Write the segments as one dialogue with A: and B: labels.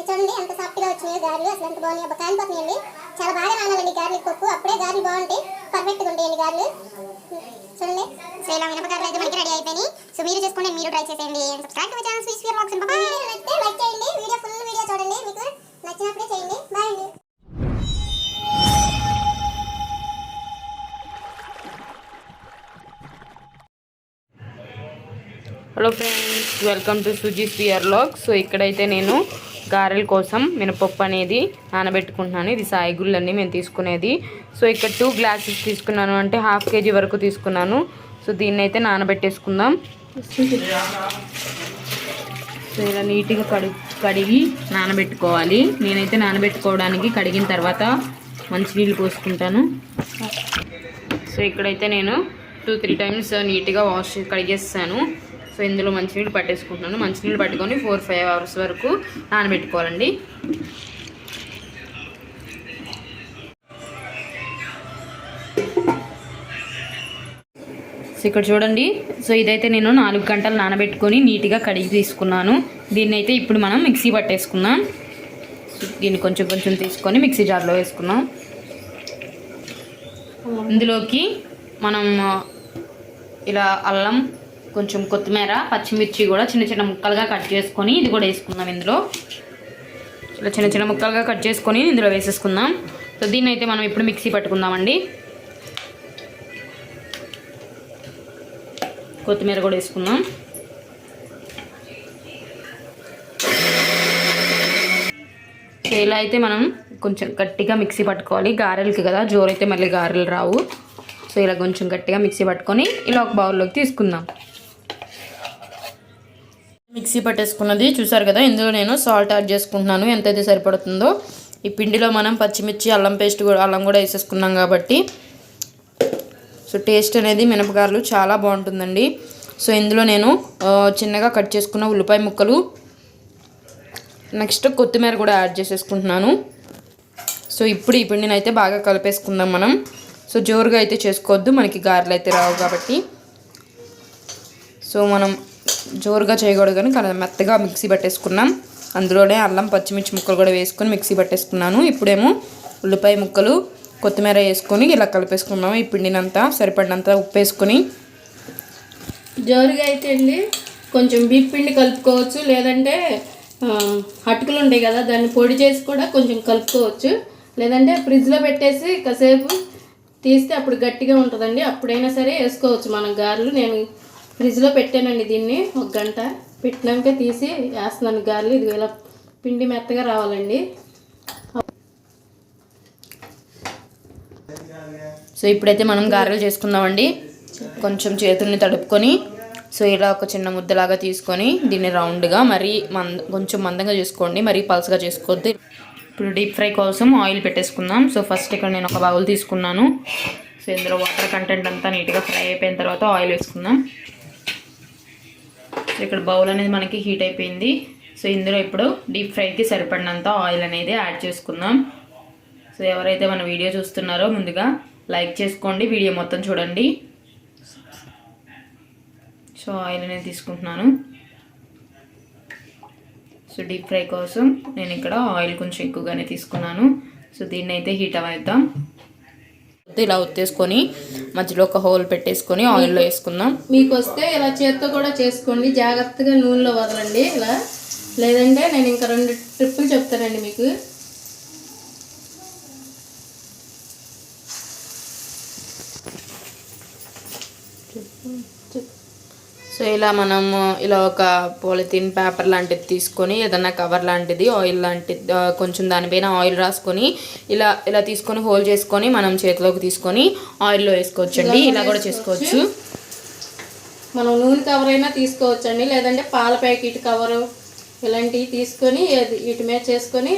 A: ఇది చూడండి ఎంత సాఫ్ట్గా వచ్చినాయో గారెలు. అసలు ఎంత బాగున్నాయి. అబ్బా కాలిపోతున్నాయండి చాలా బాగా నానాలండి గారెలు పప్పు. అప్పుడే గారెలు బాగుంటాయి పర్ఫెక్ట్గా ఉంటాయండి గారెలు. చూడండి. సో ఇలా మినపకాయలు అయితే మనకి రెడీ అయిపోయినాయి. సో మీరు చేసుకోండి మీరు ట్రై చేసేయండి. Subscribe to channel sweet fear box bye నచ్చితే లైక్ చేయండి. వీడియో ఫుల్ వీడియో చూడండి. మీకు నచ్చినప్పుడే చేయండి. బాయ్ అండి.
B: Hello friends welcome to Suji spear log so ఇక్కడైతే నేను గారెల కోసం మినపప్పు అనేది నానబెట్టుకుంటున్నాను. ఇది సాయిగుళ్ళన్నీ మేము తీసుకునేది. సో ఇక్కడ టూ గ్లాసెస్ తీసుకున్నాను. అంటే హాఫ్ కేజీ వరకు తీసుకున్నాను. సో దీన్ని అయితే నానబెట్టేసుకుందాం. సో ఇలా నీట్గా కడి కడిగి నానబెట్టుకోవాలి. నేనైతే నానబెట్టుకోవడానికి కడిగిన తర్వాత మంచి నీళ్ళు పోసుకుంటాను. సో ఇక్కడైతే నేను టూ త్రీ టైమ్స్ నీట్గా వాష్ కడిగేస్తాను సో ఇందులో మంచినీళ్ళు పట్టేసుకుంటున్నాను. మంచినీళ్ళు పట్టుకొని ఫోర్ ఫైవ్ అవర్స్ వరకు నానబెట్టుకోవాలండి. సో ఇక్కడ చూడండి. సో ఇదైతే నేను నాలుగు గంటలు నానబెట్టుకొని నీట్గా కడిగి తీసుకున్నాను. దీన్ని అయితే ఇప్పుడు మనం మిక్సీ పట్టేసుకుందాం. దీన్ని కొంచెం కొంచెం తీసుకొని మిక్సీ జార్లో వేసుకున్నాం ఇందులోకి మనం ఇలా అల్లం కొంచెం కొత్తిమీర పచ్చిమిర్చి కూడా చిన్న చిన్న ముక్కలుగా కట్ చేసుకొని ఇది కూడా వేసుకుందాం ఇందులో. ఇలా చిన్న చిన్న ముక్కలుగా కట్ చేసుకొని ఇందులో వేసేసుకుందాం. సో దీన్ని అయితే మనం ఇప్పుడు మిక్సీ పట్టుకుందామండి. కొత్తిమీర కూడా వేసుకుందాం. సో ఇలా అయితే మనం కొంచెం గట్టిగా మిక్సీ పట్టుకోవాలి. గారెలకి కదా జోరైతే మళ్ళీ గారెలు రావు. సో ఇలా కొంచెం గట్టిగా మిక్సీ పట్టుకొని ఇలా ఒక బౌల్లోకి తీసుకుందాం. మిక్సీ పట్టేసుకున్నది. చూసారు కదా ఇందులో నేను సాల్ట్ యాడ్ చేసుకుంటున్నాను. ఎంతైతే సరిపడుతుందో ఈ పిండిలో మనం పచ్చిమిర్చి అల్లం పేస్ట్ కూడా అల్లం కూడా వేసేసుకున్నాం కాబట్టి. సో టేస్ట్ అనేది మినపగారలు చాలా బాగుంటుందండి. సో ఇందులో నేను చిన్నగా కట్ చేసుకున్న ఉల్లిపాయ ముక్కలు నెక్స్ట్ కొత్తిమీర కూడా యాడ్ చేసేసుకుంటున్నాను. సో ఇప్పుడు ఈ పిండిని అయితే బాగా కలిపేసుకుందాం మనం. సో జోరుగా అయితే చేసుకోవద్దు. మనకి గారెలు అయితే రావు కాబట్టి. సో మనం జోరుగా చేయకూడదు కానీ కానీ మెత్తగా మిక్సీ పట్టేసుకున్నాం. అందులోనే అల్లం పచ్చిమిర్చి ముక్కలు కూడా వేసుకొని మిక్సీ పట్టేసుకున్నాను. ఇప్పుడేమో ఉల్లిపాయ ముక్కలు కొత్తిమీర వేసుకొని ఇలా కలిపేసుకున్నాము. ఈ పిండినంతా సరిపడినంత ఉప్పు వేసుకొని.
C: జోరుగా అయితే అండి కొంచెం బీప్ పిండి కలుపుకోవచ్చు. లేదంటే అటుకులు ఉంటాయి కదా దాన్ని పొడి చేసి కూడా కొంచెం కలుపుకోవచ్చు. లేదంటే ఫ్రిడ్జ్లో పెట్టేసి కాసేపు తీస్తే అప్పుడు గట్టిగా ఉంటుందండి. అప్పుడైనా సరే వేసుకోవచ్చు మనం గారెలు. నేను ఫ్రిడ్జ్లో పెట్టానండి దీన్ని. ఒక గంట పెట్టినాక తీసి వేస్తున్నాను గారెలు. ఇది ఇలా పిండి మెత్తగా రావాలండి.
B: సో ఇప్పుడైతే మనం గారెలు చేసుకుందామండి. కొంచెం చేతుల్ని తడుపుకొని సో ఇలా ఒక చిన్న ముద్దలాగా తీసుకొని దీన్ని రౌండ్గా మరీ మంద కొంచెం మందంగా చేసుకోండి. మరీ పల్సగా చేసుకోవద్దు. ఇప్పుడు డీప్ ఫ్రై కోసం ఆయిల్ పెట్టేసుకుందాం. సో ఫస్ట్ ఇక్కడ నేను ఒక బౌల్ తీసుకున్నాను. సో ఇందులో వాటర్ కంటెంట్ అంతా నీట్గా ఫ్రై అయిపోయిన తర్వాత ఆయిల్ వేసుకుందాం. ఇక్కడ బౌల్ అనేది మనకి హీట్ అయిపోయింది. సో ఇందులో ఇప్పుడు డీప్ ఫ్రైకి సరిపడినంత ఆయిల్ అనేది యాడ్ చేసుకుందాం. సో ఎవరైతే మన వీడియో చూస్తున్నారో ముందుగా లైక్ చేసుకోండి. వీడియో మొత్తం చూడండి. సో ఆయిల్ అనేది తీసుకుంటున్నాను. సో డీప్ ఫ్రై కోసం నేను ఇక్కడ ఆయిల్ కొంచెం ఎక్కువగానే తీసుకున్నాను. సో దీన్ని అయితే హీట్ అవేద్దాం ఇలా ఒత్తేసుకొని మధ్యలో ఒక హోల్ పెట్టేసుకొని ఆయిల్లో వేసుకుందాం.
C: మీకు వస్తే ఇలా చేత్తో కూడా చేసుకోండి. జాగ్రత్తగా నూనెలో వదలండి ఇలా. లేదంటే నేను ఇంకా రెండు ట్రిప్పులు చెప్తానండి మీకు.
B: సో ఇలా మనము ఇలా ఒక పాలిథిన్ పేపర్ లాంటిది తీసుకొని ఏదన్నా కవర్ లాంటిది ఆయిల్ లాంటిది కొంచెం దానిపైన ఆయిల్ రాసుకొని ఇలా ఇలా తీసుకొని హోల్ చేసుకొని మనం చేతిలోకి తీసుకొని ఆయిల్లో వేసుకోవచ్చండి. ఇలా కూడా చేసుకోవచ్చు.
C: మనం నూనె కవర్ అయినా తీసుకోవచ్చండి. లేదంటే పాల ప్యాకెట్ కవరు ఇలాంటివి తీసుకొని వీటి మీద చేసుకొని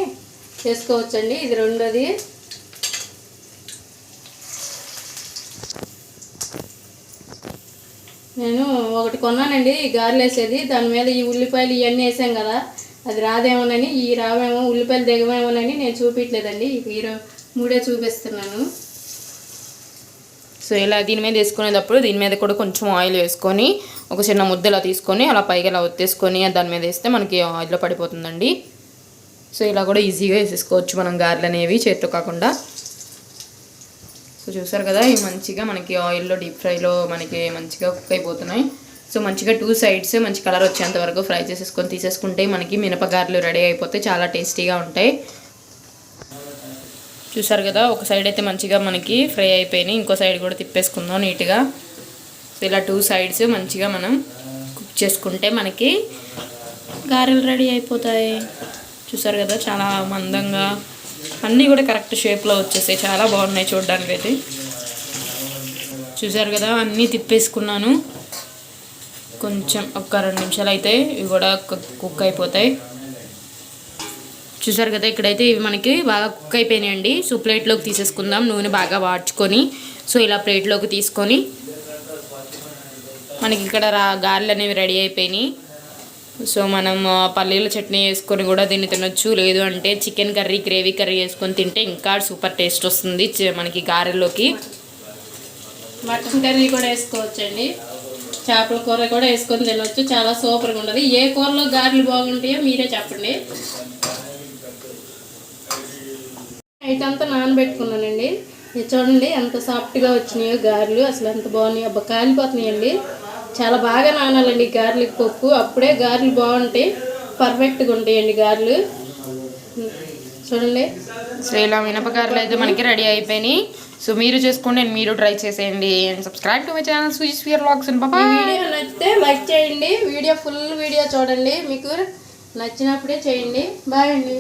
C: చేసుకోవచ్చండి. ఇది రెండోది. నేను ఒకటి కొన్నానండి గారెలు వేసేది. దాని మీద ఈ ఉల్లిపాయలు ఇవన్నీ వేసాం కదా. అది రాదేమోనని ఈ రావేమో ఉల్లిపాయలు దిగవేమోనని నేను చూపించలేదండి ఈ మూడే చూపిస్తున్నాను.
B: సో ఇలా దీని మీద వేసుకునేటప్పుడు దీని మీద కూడా కొంచెం ఆయిల్ వేసుకొని ఒక చిన్న ముద్దలా తీసుకొని అలా పైగా ఇలా ఒత్తేసుకొని దాని మీద వేస్తే మనకి ఆయిల్లో పడిపోతుందండి. సో ఇలా కూడా ఈజీగా వేసేసుకోవచ్చు మనం గారెలు అనేవి చేత్తో కాకుండా. సో చూసారు కదా ఇవి మంచిగా మనకి ఆయిల్లో డీప్ ఫ్రైలో మనకి మంచిగా కుక్ అయిపోతున్నాయి. సో మంచిగా టూ సైడ్స్ మంచి కలర్ వచ్చేంత వరకు ఫ్రై చేసేసుకొని తీసేసుకుంటే మనకి మినపగారెలు రెడీ అయిపోతే చాలా టేస్టీగా ఉంటాయి. చూసారు కదా ఒక సైడ్ అయితే మంచిగా మనకి ఫ్రై అయిపోయినాయి. ఇంకో సైడ్ కూడా తిప్పేసుకుందాం నీట్గా. సో ఇలా టూ సైడ్స్ మంచిగా మనం కుక్ చేసుకుంటే మనకి గారెలు రెడీ అయిపోతాయి. చూసారు కదా చాలా మందంగా అన్నీ కూడా కరెక్ట్ షేప్లో వచ్చేసాయి. చాలా బాగున్నాయి చూడడానికి అయితే చూసారు కదా అన్నీ తిప్పేసుకున్నాను. కొంచెం ఒక రెండు నిమిషాలు అయితే ఇవి కూడా కుక్ కుక్ అయిపోతాయి. చూసారు కదా ఇక్కడైతే ఇవి మనకి బాగా కుక్ అయిపోయినాయండి. సో ప్లేట్లోకి తీసేసుకుందాం. నూనె బాగా వాడ్చుకొని సో ఇలా ప్లేట్లోకి తీసుకొని మనకి ఇక్కడ రా గారెలు అనేవి రెడీ అయిపోయినాయి. సో మనం పల్లీల చట్నీ వేసుకొని కూడా దీన్ని తినొచ్చు. లేదు అంటే చికెన్ కర్రీ గ్రేవీ కర్రీ వేసుకొని తింటే ఇంకా సూపర్ టేస్ట్ వస్తుంది మనకి గారెల్లోకి.
C: మటన్ కర్రీ కూడా వేసుకోవచ్చండి. చేపల కూర కూడా వేసుకొని తినొచ్చు. చాలా సూపర్గా ఉంటుంది. ఏ కూరలో గారెలు బాగుంటాయో మీరే చెప్పండి. నైట్ అంతా నానబెట్టుకున్నానండి. ఇది చూడండి ఎంత సాఫ్ట్గా వచ్చినాయో గారెలు. అసలు ఎంత బాగున్నాయో. అబ్బా కాలిపోతున్నాయండి. చాలా బాగా నానాలండి గారెలకి పప్పు. అప్పుడే గారెలు బాగుంటాయి పర్ఫెక్ట్గా ఉంటాయండి గారెలు. చూడండి.
B: సో ఇలా మినపగారెలు అయితే మనకి రెడీ అయిపోయినాయి. సో మీరు చేసుకోండి and మీరు ట్రై చేసేయండి. And subscribe to my channel Suji's fear logs and Baba
C: video నచ్చితే లైక్ చేయండి. వీడియో ఫుల్ వీడియో చూడండి. మీకు నచ్చినప్పుడే చేయండి. బాయ్ అండి.